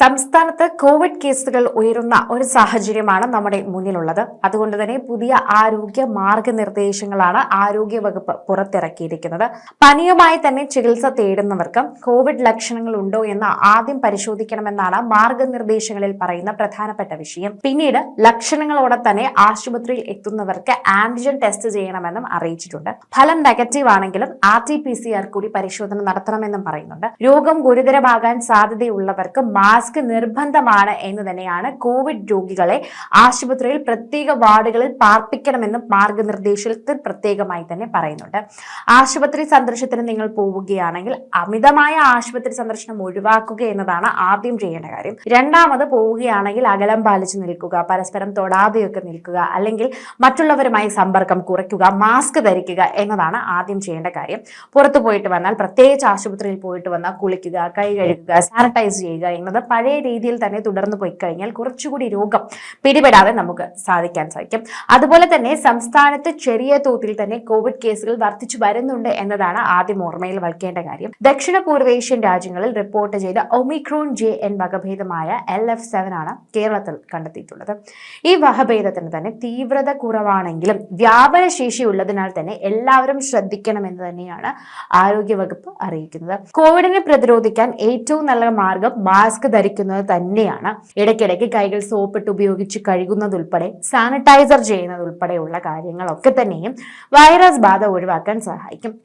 സംസ്ഥാനത്ത് കോവിഡ് കേസുകൾ ഉയരുന്ന ഒരു സാഹചര്യമാണ് നമ്മുടെ മുന്നിലുള്ളത്. അതുകൊണ്ട് തന്നെ പുതിയ ആരോഗ്യ മാർഗനിർദ്ദേശങ്ങളാണ് ആരോഗ്യ വകുപ്പ് പുറത്തിറക്കിയിരിക്കുന്നത്. പനിയുമായി തന്നെ ചികിത്സ തേടുന്നവർക്ക് കോവിഡ് ലക്ഷണങ്ങൾ ഉണ്ടോ എന്ന് ആദ്യം പരിശോധിക്കണമെന്നാണ് മാർഗനിർദ്ദേശങ്ങളിൽ പറയുന്ന പ്രധാനപ്പെട്ട വിഷയം. പിന്നീട് ലക്ഷണങ്ങളോടെ തന്നെ ആശുപത്രിയിൽ എത്തുന്നവർക്ക് ആന്റിജൻ ടെസ്റ്റ് ചെയ്യണമെന്നും അറിയിച്ചിട്ടുണ്ട്. ഫലം നെഗറ്റീവ് ആണെങ്കിലും R T P C R കൂടി പരിശോധന നടത്തണമെന്നും പറയുന്നുണ്ട്. രോഗം ഗുരുതരമാകാൻ സാധ്യതയുള്ളവർക്ക് മാസ്ക് നിർബന്ധമാണ് എന്ന് തന്നെയാണ് കോവിഡ് രോഗികളെ ആശുപത്രിയിൽ പ്രത്യേക വാർഡുകളിൽ പാർപ്പിക്കണമെന്നും മാർഗനിർദ്ദേശത്തിൽ പ്രത്യേകമായി തന്നെ പറയുന്നുണ്ട്. ആശുപത്രി സന്ദർശനത്തിന് നിങ്ങൾ പോവുകയാണെങ്കിൽ അമിതമായ ആശുപത്രി സന്ദർശനം ഒഴിവാക്കുക എന്നതാണ് ആദ്യം ചെയ്യേണ്ട കാര്യം. രണ്ടാമത് പോവുകയാണെങ്കിൽ അകലം പാലിച്ച് നിൽക്കുക പരസ്പരം തൊടാതെയൊക്കെ നിൽക്കുക അല്ലെങ്കിൽ മറ്റുള്ളവരുമായി സമ്പർക്കം കുറയ്ക്കുക മാസ്ക് ധരിക്കുക എന്നതാണ് ആദ്യം ചെയ്യേണ്ട കാര്യം. പുറത്തു പോയിട്ട് വന്നാൽ പ്രത്യേകിച്ച് ആശുപത്രിയിൽ പോയിട്ട് വന്നാൽ കുളിക്കുക കൈ കഴുകുക സാനിറ്റൈസ് ചെയ്യുക എന്നത് പഴയ രീതിയിൽ തന്നെ തുടർന്നു പോയി കഴിഞ്ഞാൽ കുറച്ചുകൂടി രോഗം പിടിപെടാതെ നമുക്ക് സാധിക്കാൻ സാധിക്കും. അതുപോലെ തന്നെ സംസ്ഥാനത്ത് ചെറിയ തോതിൽ തന്നെ കോവിഡ് കേസുകൾ വർദ്ധിച്ചു വരുന്നുണ്ട് എന്നതാണ് ആദ്യം ഓർമ്മയിൽ വയ്ക്കേണ്ട കാര്യം. ദക്ഷിണ പൂർവേഷ്യൻ രാജ്യങ്ങളിൽ റിപ്പോർട്ട് ചെയ്ത ഒമിക്രോൺ ജെ എൻ വകഭേദമായ എൽ എഫ് സെവൻ ആണ് കേരളത്തിൽ കണ്ടെത്തിയിട്ടുള്ളത്. ഈ വകഭേദത്തിന് തന്നെ തീവ്രത കുറവാണെങ്കിലും വ്യാപന ശേഷി ഉള്ളതിനാൽ തന്നെ എല്ലാവരും ശ്രദ്ധിക്കണം എന്ന് തന്നെയാണ് ആരോഗ്യവകുപ്പ് അറിയിക്കുന്നത്. കോവിഡിനെ പ്രതിരോധിക്കാൻ ഏറ്റവും നല്ല മാർഗം മാസ്ക് ധരിക്കുന്നത് തന്നെയാണ്. ഇടയ്ക്കിടയ്ക്ക് കൈകൾ സോപ്പിട്ട് ഉപയോഗിച്ച് കഴുകുന്നതുൾപ്പെടെ സാനിറ്റൈസർ ചെയ്യുന്നതുൾപ്പെടെയുള്ള കാര്യങ്ങളൊക്കെ തന്നെയും വൈറസ് ബാധ ഒഴിവാക്കാൻ സഹായിക്കും.